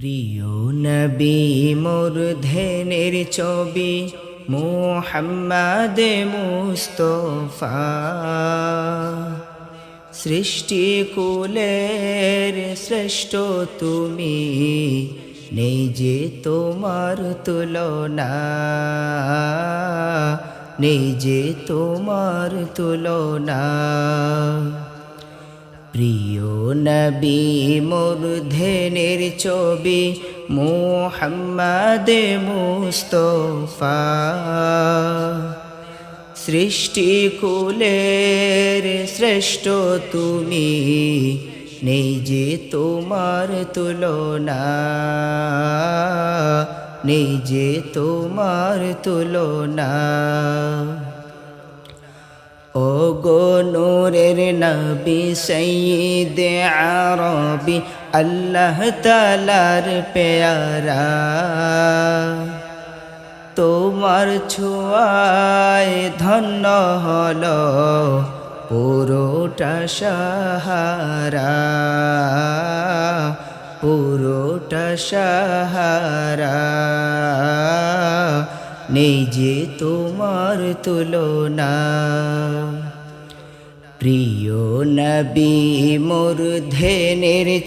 প্রিয় নবী মোর ধ্যানের ছবি মোহাম্মদ মুস্তফা। সৃষ্টি কুলের শ্রেষ্ঠ তুমি যে তোমার তুলনা। যে তোমার তুলনা। প্রিয় নবী মোর ছবি মোহাম্মদ মুস্তফা। সৃষ্টি কুলের শ্রেষ্ঠ তুমি নেই যে তোমার তুলনা। নেই যে তোমার তুলনা। ও গো নূরের নবী সঈদ আরবি, আল্লাহ তালার পেয়ারা। তোমার ছোঁয়ায় ধন্য হল পুরোটা সাহারা। পুরোটা সাহারা। নেই তোমার তুলনা। প্রিয় নবী মোর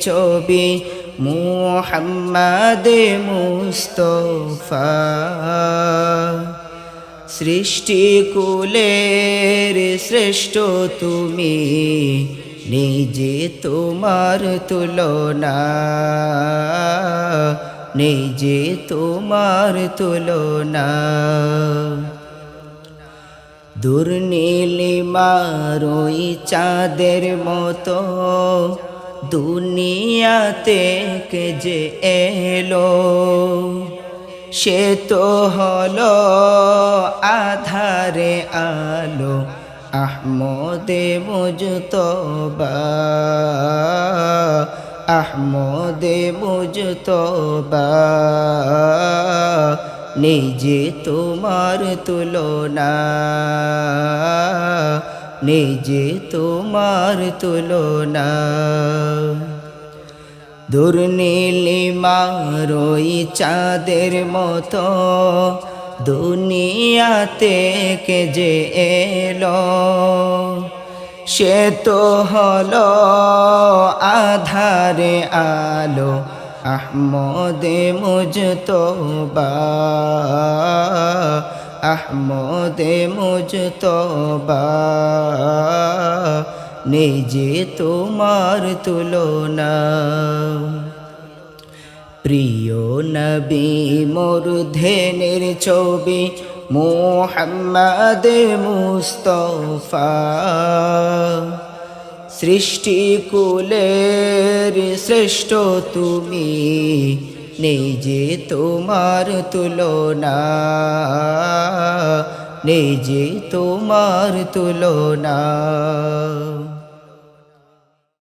ছবি, মোহাম্মদ মুস্তফা। সৃষ্টি কুলের শ্রেষ্ঠ তুমি, নিজে তোমার তুলনা। নিজে তোমার তুলনা। দুর্নীলিমারই চাঁদের মতো। দুনিয়াতে কে যে এলো, সে তো হলো আধারে আলো। আহমদে মুজতবা আহমদে মুজতবা। নিজে তোমার তুলনা নিজে তোমার তুলনা। দুর্নীলিমারই চাঁদের মতো, দুনিয়াতে কে যে এলো? সে তো হলো আধারে আলো আহমদে মুজতবা আহমদে মুজতবা। নিজে তোমার তুলনা প্রিয় নবী মোর ধ্যানের ছবি মোহাম্মদ মুস্তফা। সৃষ্টি কুলের শ্রেষ্ঠ তুমি যে তোমার তুলনা নেই যে তোমার তুলনা।